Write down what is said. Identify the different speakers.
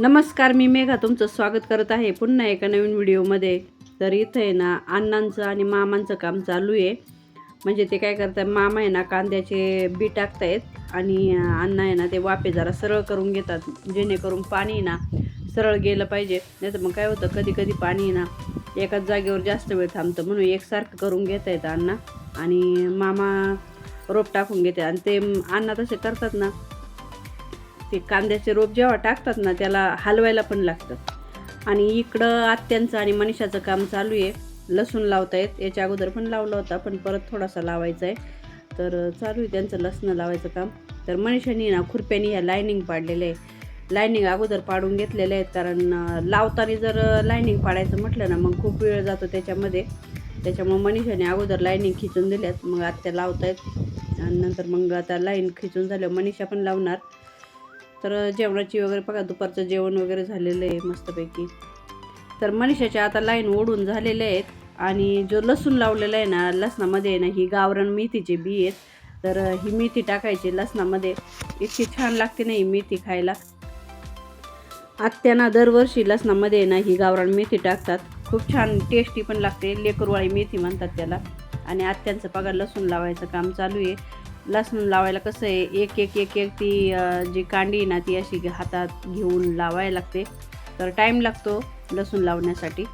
Speaker 1: नमस्कार मी मेघा तुमचं स्वागत करत आहे पुन्हा एका नवीन व्हिडिओमध्ये. तर इथं आहे ना अण्णांचं आणि मामांचं काम चालू आहे. म्हणजे ते काय करतात मामा आहे ना कांद्याचे बी टाकतायत आणि अण्णा आहे ना ते वाफे जरा सरळ करून घेतात. जेणेकरून पाणी ना सरळ गेलं पाहिजे. नाही तर मग काय होतं कधी कधी पाणी ना एकाच जागेवर जास्त वेळ थांबतं. म्हणून एकसारखं करून घेता येतं अण्णा. आणि मामा रोप टाकून घेते आणि ते अण्णा तसे करतात ना ते कांद्याचे रोप जेव्हा टाकतात ना त्याला हलवायला पण लागतं. आणि इकडं आत्यांचं आणि मनीषाचं काम चालू आहे. लसूण लावतायत. याच्या अगोदर पण लावला होता पण परत थोडासा लावायचा आहे तर चालू आहे त्यांचं लसणं लावायचं काम. तर मनीषाने ना खुरप्यानी ह्या लायनिंग पाडलेल्या आहे लायनिंग अगोदर पाडून घेतलेले आहेत कारण लावताना जर लायनिंग पाडायचं म्हटलं ना मग खूप वेळ जातो त्याच्यामध्ये. त्याच्यामुळे मनीषाने अगोदर लायनिंग खिचून दिल्यात. मग आत्या लावतायत. आणि नंतर मग आता लाईन खिचून झाल्यावर मनीषा पण लावणार. तर जेवणाची वगैरे बघा दुपारचं जेवण वगैरे झालेलं आहे मस्तपैकी. तर मनीषाच्या आता लाईन ओढून झालेले आहेत आणि जो लसूण लावलेला आहे ना लसणामध्ये आहे ना ही गावरान मेथीचे बी आहेत. तर ही मेथी टाकायची लसणामध्ये. इतकी छान लागते नाही मेथी खायला. आत्याना दरवर्षी लसणामध्ये ना ही गावरान मेथी टाकतात. खूप छान टेस्टी पण लागते. लेकरवाळी मेथी म्हणतात त्याला. आणि आत्यांचं पगार लसूण लावायचं काम चालू आहे. लसूण लावायला कसं आहे एक एक एक एक ती जी कांडी आहे ना ती अशी हातात घेऊन लावायला लागते. तर टाईम लागतो लसूण लावण्यासाठी.